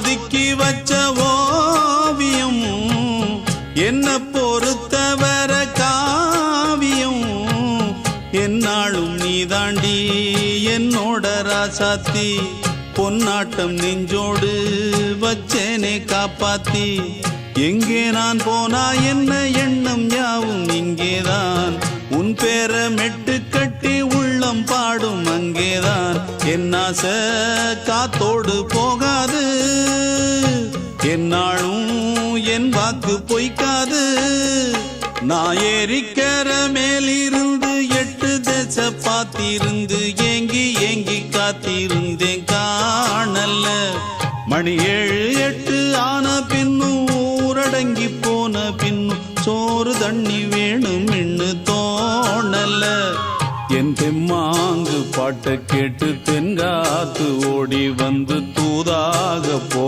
ஒதுக்கி வச்ச ஓவியம் என்ன பொறுத்தவர காவியம். என்னாலும் நீதாண்டி என்னோட ராசாத்தி பொன்னாட்டம் நெஞ்சோடு வச்சேனே காப்பாத்தி. எங்கே நான் போனா என்ன எண்ணம் யாவும் இங்கேதான். உன் பேர மெட்டு கட்டி உள்ளம் பாடும் அங்கேதான். என்ன ச காத்தோடு போகாத என்னாலும் என் வாக்கு பொய்க்காது. நான் ஏறிக்கர மேலிருந்து எட்டு தேச பார்த்திருந்து ஏங்கி ஏங்கி காத்திருந்தேன் காணல மணி ஏழு எட்டு ஆன பின்னும் ஊரடங்கி போன பின்னும் சோறு தண்ணி வேணும் இன்னு தோணல என் தெம்மாங்கு பாட்டை கேட்டு தென்காத்து ஓடி வந்து தூதாக போ